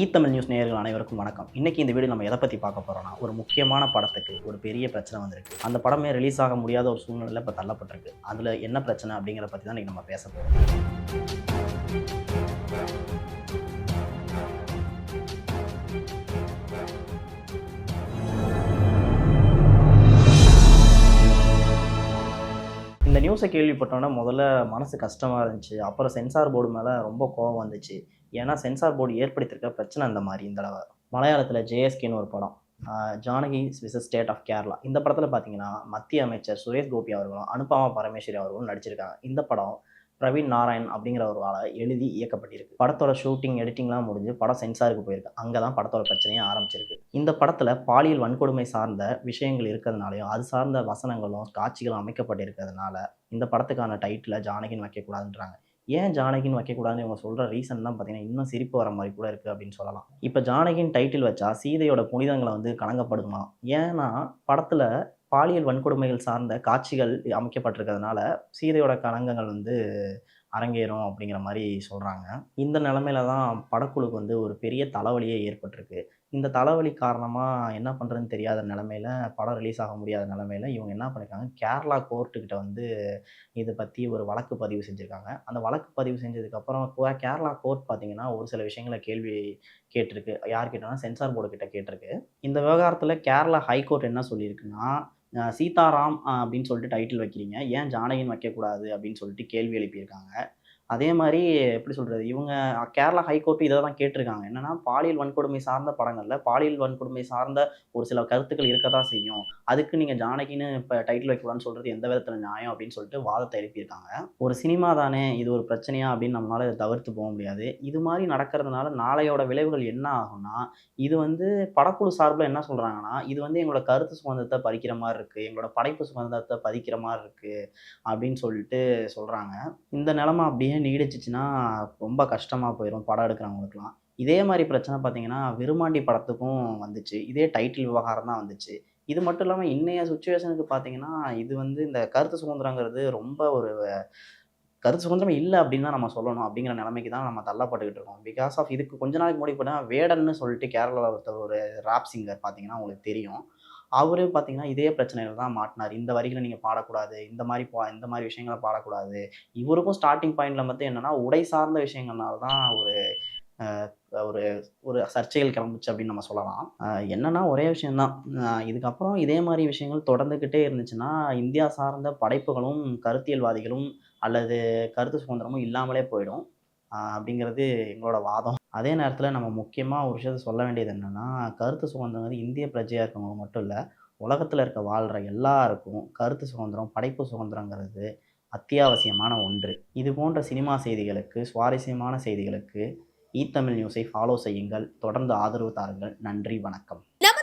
ஈ Tamil news நேயர்கள் அனைவருக்கும் வணக்கம். இன்னைக்கு இந்த வீடியோ நம்ம எதை பற்றி பார்க்க போறோம்னா ஒரு முக்கியமான படத்துக்கு ஒரு பெரிய பிரச்சனை வந்திருக்கு. அந்த படமே ரிலீஸ் ஆக முடியாத ஒரு சூழ்நிலையில் இப்போ தள்ளப்பட்டிருக்கு. அதில் என்ன பிரச்சனை அப்படிங்கிறத பற்றி தான் நம்ம பேச போகிறோம் இந்த நியூஸை கேள்விப்பட்டோன்னே முதல்ல மனசு கஷ்டமாக இருந்துச்சு. அப்புறம் சென்சார் போர்டு மேலே ரொம்ப கோவம் வந்துச்சு. ஏன்னா சென்சார் போர்டு ஏற்படுத்தியிருக்க பிரச்சனை இந்த மாதிரி இந்த தடவை. மலையாளத்தில் ஜேஎஸ்கேன்னு ஒரு படம். Janaki versus state of Kerala இந்த படத்தில் பார்த்தீங்கன்னா மத்திய அமைச்சர் சுரேஷ் கோபி அவர்களும் அனுபமா பரமேஸ்வரி அவர்களும் நடிச்சிருக்காங்க. இந்த படம் பிரவீன் நாராயண் அப்படிங்கிற ஒரு ஆளை எழுதி இயக்கப்பட்டிருக்கு. படத்தோட ஷூட்டிங் எடிட்டிங்லாம் முடிஞ்சு படம் சென்சாருக்கு போயிருக்கு. அங்கே தான் படத்தோட பிரச்சனையே ஆரம்பிச்சிருக்கு. இந்த படத்தில் பாலியல் வன்கொடுமை சார்ந்த விஷயங்கள் இருக்கிறதுனாலையும் அது சார்ந்த வசனங்களும் காட்சிகளும் அமைக்கப்பட்டிருக்கிறதுனால இந்த படத்துக்கான டைட்டில் ஜானகின்னு வைக்கக்கூடாதுன்றாங்க. ஏன் ஜானகின்னு வைக்கக்கூடாதுன்னு இவங்க சொல்கிற ரீசன் தான் பார்த்தீங்கன்னா இன்னும் சிரிப்பு வர மாதிரி கூட இருக்குது அப்படின்னு சொல்லலாம். இப்போ ஜானகின் டைட்டில் வச்சா சீதையோட புனிதங்களை வந்து கலங்கப்படுமா? ஏன்னா படத்தில் பாலியல் வன்கொடுமைகள் சார்ந்த காட்சிகள் அமைக்கப்பட்டிருக்கிறதுனால சீதையோட கலங்கங்கள் வந்து அரங்கேறும் அப்படிங்கிற மாதிரி சொல்கிறாங்க இந்த நிலமையில தான் படக்குழுக்கு வந்து ஒரு பெரிய தலைவலியே ஏற்பட்டிருக்கு. இந்த தலைவலி காரணமாக என்ன பண்ணுறதுன்னு தெரியாத நிலமையில படம் ரிலீஸ் ஆக முடியாத நிலமையில இவங்க என்ன பண்ணியிருக்காங்க கேரளா கோர்ட்டுக்கிட்ட வந்து இதை பற்றி ஒரு வழக்கு பதிவு செஞ்சுருக்காங்க. அந்த வழக்கு பதிவு செஞ்சதுக்கப்புறம் கேரளா கோர்ட் பார்த்தீங்கன்னா ஒரு சில விஷயங்களை கேள்வி கேட்டிருக்கு. யார் கேட்டோன்னா சென்சார் போர்டு கிட்ட கேட்டிருக்கு. இந்த விவகாரத்தில் கேரளா ஹைகோர்ட் என்ன சொல்லியிருக்குன்னா சீதாராம் அப்படின்னு சொல்லிட்டு டைட்டில் வைக்கிறீங்க. ஏன் ஜானகின்னு வைக்கக்கூடாது அப்படின்னு சொல்லிட்டு கேள்வி எழுப்பியிருக்காங்க. அதே மாதிரி எப்படி சொல்கிறது இவங்க கேரளா ஹைகோர்ட்டு இதை தான் கேட்டிருக்காங்க என்னென்னா பாலியல் வன்கொடுமை சார்ந்த படங்களில் பாலியல் வன்கொடுமை சார்ந்த ஒரு சில கருத்துக்கள் இருக்க தான் செய்யும். அதுக்கு நீங்கள் ஜானகின்னு இப்போ டைட்டில் வைக்கக்கூடாதுன்னு சொல்கிறது எந்த விதத்தில் நியாயம் அப்படின்னு சொல்லிட்டு வாதத்தை எழுப்பியிருக்காங்க. ஒரு சினிமா தானே இது ஒரு பிரச்சனையா அப்படின்னு நம்மளால் இதை தவிர்த்து போக முடியாது. இது மாதிரி நடக்கிறதுனால நாளையோட விளைவுகள் என்ன ஆகும்னா இது வந்து படக்குழு சார்பில் என்ன சொல்கிறாங்கன்னா இது வந்து எங்களோட கருத்து சுதந்திரத்தை பறிக்கிற மாதிரி இருக்குது எங்களோட படைப்பு சுதந்திரத்தை பதிக்கிற மாதிரி இருக்குது அப்படின்னு சொல்லிட்டு சொல்கிறாங்க இந்த நிலமை அப்படியே நீடிச்சிச்சுன்னா ரொம்ப கஷ்டமாக போயிடும் படம் எடுக்கிறவங்களுக்குலாம் இதே மாதிரி பிரச்சனை பார்த்தீங்கன்னா விருமாண்டி படத்துக்கும் வந்துச்சு. இதே டைட்டில் விவகாரம் தான் வந்துச்சு. இது மட்டும் இல்லாமல் இன்றைய சுச்சுவேஷனுக்கு பார்த்தீங்கன்னா இது வந்து இந்த கருத்து சுதந்திரங்கிறது ரொம்ப ஒரு கருத்து சுதந்திரம் இல்லை அப்படின்னு தான் நம்ம சொல்லணும் அப்படிங்கிற நிலைமைக்கு தான் நம்ம தள்ளப்பட்டுக்கிட்டு இருக்கோம். பிகாஸ் ஆஃப் இதுக்கு கொஞ்ச நாளைக்கு முன்னாடி வேடன்னு சொல்லிட்டு கேரளாவில் ஒருத்தர் ஒரு ராப் சிங்கர் பார்த்தீங்கன்னா உங்களுக்கு தெரியும். அவரே பார்த்தீங்கன்னா இதே பிரச்சனைகள் தான் மாட்டினார். இந்த வரிகளை நீங்கள் பாடக்கூடாது இந்த மாதிரி பா இந்த மாதிரி விஷயங்களை பாடக்கூடாது. இவருக்கும் ஸ்டார்டிங் பாயிண்ட்ல மட்டும் என்னன்னா உடை சார்ந்த விஷயங்கள்னால தான் ஒரு அஹ், ஒரு ஒரு சர்ச்சைகள் கிளம்புச்சு அப்படின்னு நம்ம சொல்லலாம். என்னன்னா ஒரே விஷயம்தான் இதுக்கப்புறம் இதே மாதிரி விஷயங்கள் தொடர்ந்துக்கிட்டே இருந்துச்சுன்னா இந்தியா சார்ந்த படைப்புகளும் கருத்தியல்வாதிகளும் அல்லது கருத்து சுதந்திரமும் இல்லாமலே போயிடும். அப்படிங்கிறது எங்களோட வாதம். அதே நேரத்தில் நம்ம முக்கியமாக ஒரு விஷயத்த சொல்ல வேண்டியது என்னென்னா கருத்து சுதந்திரங்கிறது இந்திய பிரஜையாக இருக்கவங்க மட்டும் இல்லை உலகத்தில் இருக்க வாழ்கிற எல்லாருக்கும் கருத்து சுதந்திரம் படைப்பு சுதந்திரங்கிறது அத்தியாவசியமான ஒன்று. இது போன்ற சினிமா செய்திகளுக்கு சுவாரஸ்யமான செய்திகளுக்கு ஈ தமிழ் நியூஸை ஃபாலோ செய்யுங்கள். தொடர்ந்து ஆதரவு தாருங்கள். நன்றி வணக்கம்.